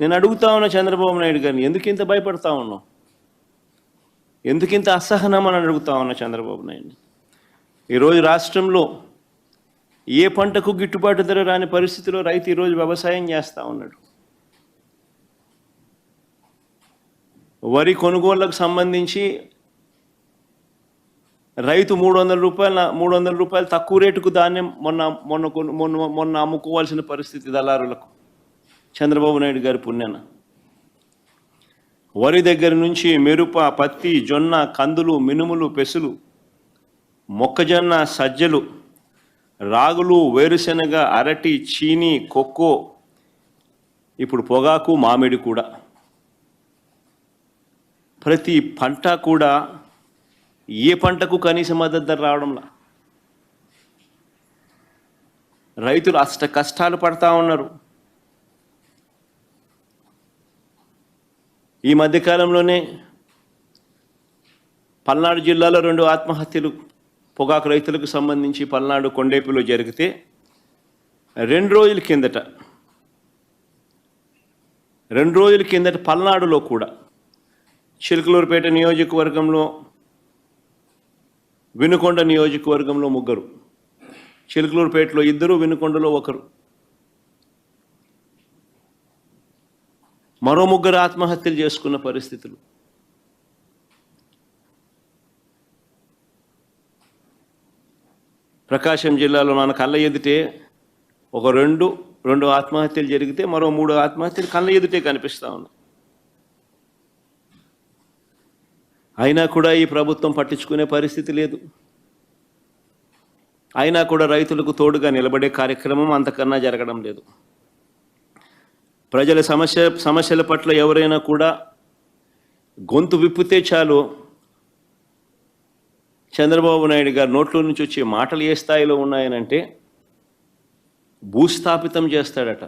నేను అడుగుతా ఉన్నా చంద్రబాబు నాయుడు గారిని ఎందుకు ఇంత భయపడతా ఉన్నావు? ఎందుకు ఇంత అసహనం అని అడుగుతా ఉన్నా చంద్రబాబు నాయుడు ఈరోజు రాష్ట్రంలో ఏ పంటకు గిట్టుబాటు ధర రాని పరిస్థితిలో రైతు ఈరోజు వ్యవసాయం చేస్తూ ఉన్నాడు. వరి కొనుగోళ్ళకు సంబంధించి రైతు మూడు వందల రూపాయల మూడు వందల రూపాయలు తక్కువ రేటుకు ధాన్యం మొన్న మొన్న కొను- మొన్న మొన్న అమ్ముకోవాల్సిన పరిస్థితి దళారులకు. చంద్రబాబు నాయుడు గారి పుణ్యాన. వరి దగ్గర నుంచి మెరుప పత్తి జొన్న కందులు మినుములు పెసులు మొక్కజొన్న సజ్జలు రాగులు వేరుశెనగ అరటి చీని కొక్కో ఇప్పుడు పొగాకు మామిడి కూడా. ప్రతి పంట కూడా ఏ పంటకు కనీస మద్దతు ధర రావడంలా? రైతులు అష్ట కష్టాలు పడతా ఉన్నారు. ఈ మధ్యకాలంలోనే పల్నాడు జిల్లాలో రెండు ఆత్మహత్యలు పొగాకు రైతులకు సంబంధించి పల్నాడు కొండేపులో జరిగితే రెండు రోజుల కిందట రెండు రోజుల కిందట పల్నాడులో కూడా చిలుకలూరుపేట నియోజకవర్గంలో వినుకొండ నియోజకవర్గంలో ముగ్గురు చిలుకలూరుపేటలో ఇద్దరు వినుకొండలో ఒకరు. మరో ముగ్గురు ఆత్మహత్యలు చేసుకున్న పరిస్థితులు. ప్రకాశం జిల్లాలో మన కళ్ళ ఎదుటే ఒక రెండు రెండు ఆత్మహత్యలు జరిగితే మరో మూడు ఆత్మహత్యలు కళ్ళ ఎదుటే కనిపిస్తా ఉన్నాయి. అయినా కూడా ఈ ప్రభుత్వం పట్టించుకునే పరిస్థితి లేదు. అయినా కూడా రైతులకు తోడుగా నిలబడే కార్యక్రమం అంతకన్నా జరగడం లేదు. ప్రజల సమస్య సమస్యల పట్ల ఎవరైనా కూడా గొంతు విప్పితే చాలు. చంద్రబాబు నాయుడు గారు నోట్లో నుంచి వచ్చే మాటలు ఏ స్థాయిలో ఉన్నాయనంటే భూస్థాపితం చేస్తాడట.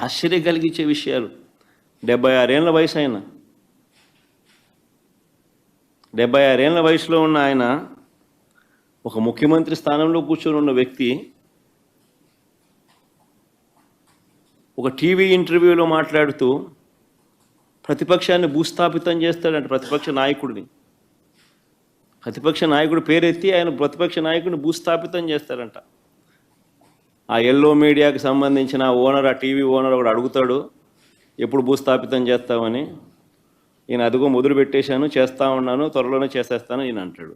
ఆశ్చర్య కలిగించే విషయాలు. డెబ్బై ఆరేళ్ళ వయసు ఆయన. డెబ్బై ఆరేళ్ళ వయసులో ఉన్న ఆయన ఒక ముఖ్యమంత్రి స్థానంలో కూర్చొని ఉన్న వ్యక్తి ఒక టీవీ ఇంటర్వ్యూలో మాట్లాడుతూ ప్రతిపక్షాన్ని భూస్థాపితం చేస్తాడంట ప్రతిపక్ష నాయకుడిని. ప్రతిపక్ష నాయకుడు పేరెత్తి ఆయన ప్రతిపక్ష నాయకుడిని భూస్థాపితం చేస్తారంట ఆ ఎల్లో మీడియాకి సంబంధించిన ఓనర్ ఆ టీవీ ఓనర్ ఒకడు అడుగుతాడు ఎప్పుడు భూస్థాపితం చేస్తామని ఈయన అదిగో మొదలు పెట్టేశాను చేస్తా ఉన్నాను త్వరలోనే చేసేస్తాను ఈయన అంటాడు.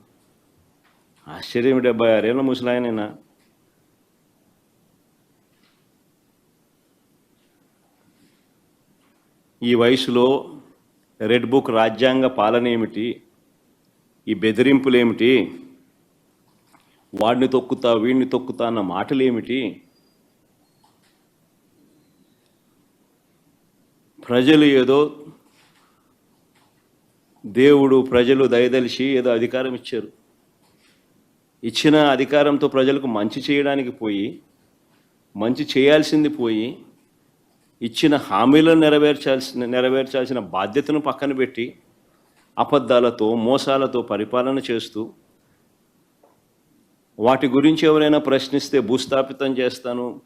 ఆశ్చర్యం డెబ్బై ఆరేళ్ళ ముసలాయనైనా ఈ వయసులో రెడ్ బుక్ రాజ్యాంగ పాలన ఏమిటి? ఈ బెదిరింపులేమిటి? వాడిని తొక్కుతా వీడిని తొక్కుతా అన్న మాటలేమిటి? ప్రజలు ఏదో దేవుడు ప్రజలు దయదలిచి ఏదో అధికారం ఇచ్చారు. ఇచ్చిన అధికారంతో ప్రజలకు మంచి చేయడానికి పోయి మంచి చేయాల్సింది పోయి ఇచ్చిన హామీలను నెరవేర్చాల్సిన నెరవేర్చాల్సిన బాధ్యతను పక్కన పెట్టి అబద్ధాలతో మోసాలతో పరిపాలన చేస్తూ వాటి గురించి ఎవరైనా ప్రశ్నిస్తే భూస్థాపితం చేస్తాను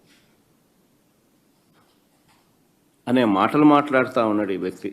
అనే మాటలు మాట్లాడుతూ ఉన్నాడు ఈ వ్యక్తి.